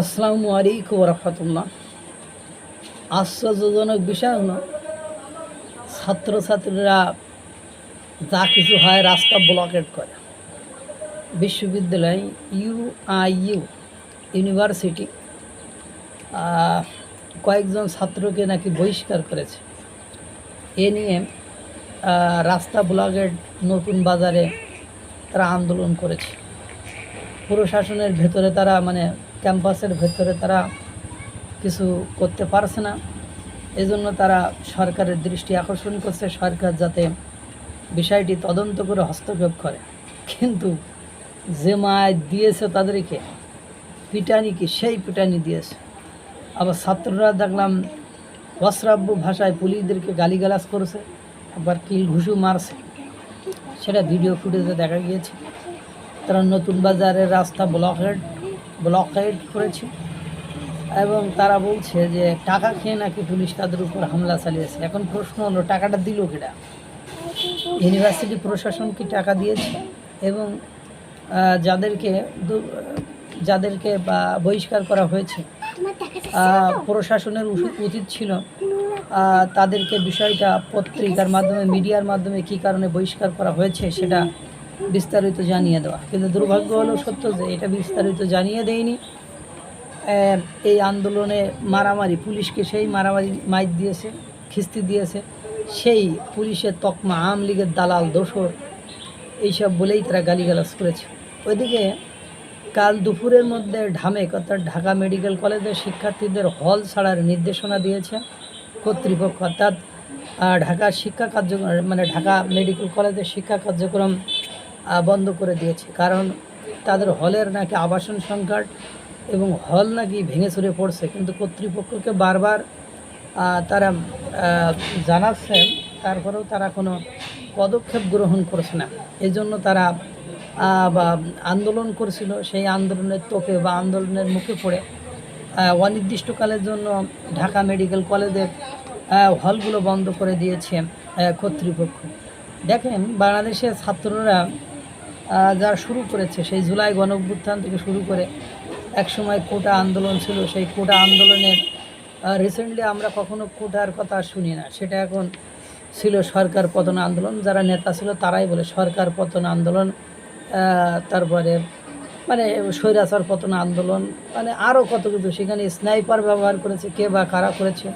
আসসালামু আলাইকুম রহমতুল্লাহ। আশ্চর্যজনক বিষয় হলো, ছাত্রছাত্রীরা যা কিছু হয় রাস্তা ব্লকেট করে। বিশ্ববিদ্যালয় ইউআইইউ ইউনিভার্সিটি কয়েকজন ছাত্রকে নাকি বহিষ্কার করেছে। এ নিয়ে রাস্তা ব্লকেট নতুন বাজারে তারা আন্দোলন করেছে। প্রশাসনের ভেতরে তারা মানে ক্যাম্পাসের ভেতরে তারা কিছু করতে পারছে না। এজন্য তারা সরকারের দৃষ্টি আকর্ষণ করছে, সরকার যাতে বিষয়টি তদন্ত করে হস্তক্ষেপ করে। কিন্তু যে মায় দিয়েছে তাদেরকে, পিটানি কি? সেই পিটানি দিয়েছে। আবার ছাত্ররা দেখলাম অশ্রাব্য ভাষায় পুলিশদেরকে গালিগালাজ করেছে আবার কিল ঘুষু মারছে। সেটা ভিডিও ফুটেজে দেখা গিয়েছে। তারা নতুন বাজারের রাস্তা ব্লকেড ব্লকেড করেছে। এবং তারা বলছে যে টাকা খেয়ে নাকি পুলিশ তাদের উপর হামলা চালিয়েছে। এখন প্রশ্ন হলো, টাকাটা দিল কেটা ইউনিভার্সিটি প্রশাসন কি টাকা দিয়েছে? এবং যাদেরকে যাদেরকে, বা, বহিষ্কার করা হয়েছে প্রশাসনের উচিত ছিল তাদেরকে বিষয়টা পত্রিকার মাধ্যমে, মিডিয়ার মাধ্যমে কী কারণে বহিষ্কার করা হয়েছে সেটা বিস্তারিত জানিয়ে দেওয়া। কিন্তু দুর্ভাগ্য হলো সত্য যে এটা বিস্তারিত জানিয়ে দেয়নি। এই আন্দোলনে মারামারি, পুলিশকে সেই মারামারি মাইক দিয়েছে, খিস্তি দিয়েছে। সেই পুলিশের তকমা, আওয়ামী লীগের দালাল দোসর এইসব বলেই তারা গালিগালাজ করেছে। ওইদিকে কাল দুপুরের মধ্যে ঢামেক, অর্থাৎ ঢাকা মেডিকেল কলেজের শিক্ষার্থীদের হল ছাড়ার নির্দেশনা দিয়েছে কর্তৃপক্ষ। অর্থাৎ ঢাকা শিক্ষা কার্যক্রম মানে ঢাকা মেডিকেল কলেজের শিক্ষা কার্যক্রম বন্ধ করে দিয়েছে। কারণ তাদের হলের নাকি আবাসন সংকট এবং হল নাকি ভেঙে চুরে পড়ছে। কিন্তু কর্তৃপক্ষকে বারবার তারা জানাচ্ছেন, তারপরেও তারা কোনো পদক্ষেপ গ্রহণ করছে না। এই জন্য তারা বা আন্দোলন করেছিল। সেই আন্দোলনের তোপে বা আন্দোলনের মুখে পড়ে অনির্দিষ্টকালের জন্য ঢাকা মেডিকেল কলেজের হলগুলো বন্ধ করে দিয়েছে কর্তৃপক্ষ। দেখেন, বাংলাদেশের ছাত্ররা যারা শুরু করেছে, সেই জুলাই গণ থেকে শুরু করে একসময় কোটা আন্দোলন ছিল, সেই কোটা আন্দোলনের রিসেন্টলি আমরা কখনো কোটার কথা শুনি না। সেটা এখন ছিল সরকার পতন আন্দোলন, যারা নেতা ছিল তারাই বলে সরকার পতন আন্দোলন তারপরে মানে স্বৈরাচার পতন আন্দোলন মানে আরও কত কিছু। সেখানে স্নাইপার ব্যবহার করেছে, কে বা কারা করেছে,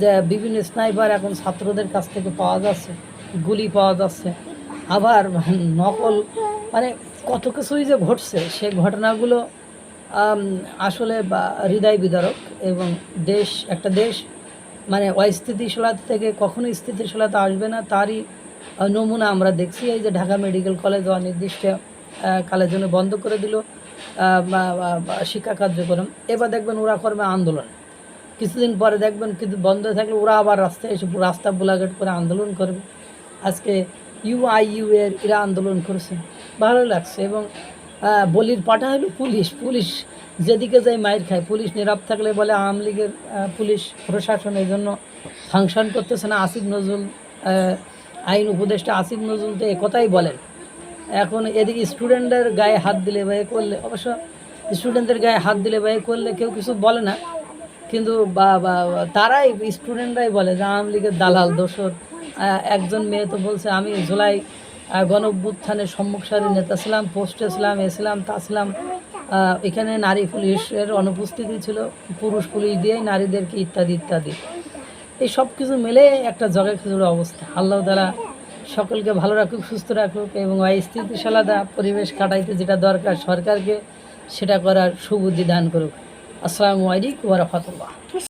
যে বিভিন্ন স্নাইপার এখন ছাত্রদের কাছ থেকে পাওয়া যাচ্ছে, গুলি পাওয়া যাচ্ছে। আবার নকল মানে কত কিছুই যে ঘটছে, সে ঘটনাগুলো আসলে বা হৃদয় বিদারক এবং দেশ, একটা দেশ মানে অস্থিতিশীলতা থেকে কখনো স্থিতিশীলতা আসবে না, তারই নমুনা আমরা দেখছি, এই যে ঢাকা মেডিকেল কলেজ অনির্দিষ্ট কালের জন্য বন্ধ করে দিল শিক্ষা কার্যক্রম। এবার দেখবেন ওরা করবে আন্দোলন। কিছুদিন পরে দেখবেন কিন্তু বন্ধ থাকলে ওরা আবার রাস্তায় এসে রাস্তা বোলাঘাট করে আন্দোলন করবে। আজকে ইউআইইউ এর এরা আন্দোলন করেছে। ভালো লাগছে এবং বলির পাঠা হলো পুলিশ। পুলিশ যেদিকে যায় মায়ের খায়। পুলিশ নীরব থাকলে বলে আওয়ামী লীগের পুলিশ প্রশাসন এই জন্য ফাংশন করতেছে না। আসিফ নজরুল আইন উপদেষ্টা আসিফ নজরুল তো একথাই বলেন। এখন এদিকে স্টুডেন্টদের গায়ে হাত দিলে বা করলে অবশ্য স্টুডেন্টদের গায়ে হাত দিলে বা করলে কেউ কিছু বলে না। কিন্তু বা তারাই স্টুডেন্টরাই বলে যে আওয়ামী লীগের দালাল আহ, একজন মেয়ে তো বলছে আমি জুলাই আহ, গণ অভ্যুত্থানের সম্মুখ নেতা ছিলাম পোস্টে ছিলাম এছিলাম তা ছিলাম। এখানে নারী পুলিশের অনুপস্থিতি ছিল পুরুষ পুলিশ দিয়ে নারীদেরকে ইত্যাদি ইত্যাদি। এই সব কিছু মিলে একটা জগা খিচুড়ি অবস্থা। আল্লাহ তালা সকলকে ভালো রাখুক সুস্থ রাখুক এবং স্থিতিশীলতা পরিবেশ কাটাইতে যেটা দরকার সরকারকে সেটা করার সুবুদ্ধি দান করুক। আসসালামু আলাইকুম রহমতুল্লাহ।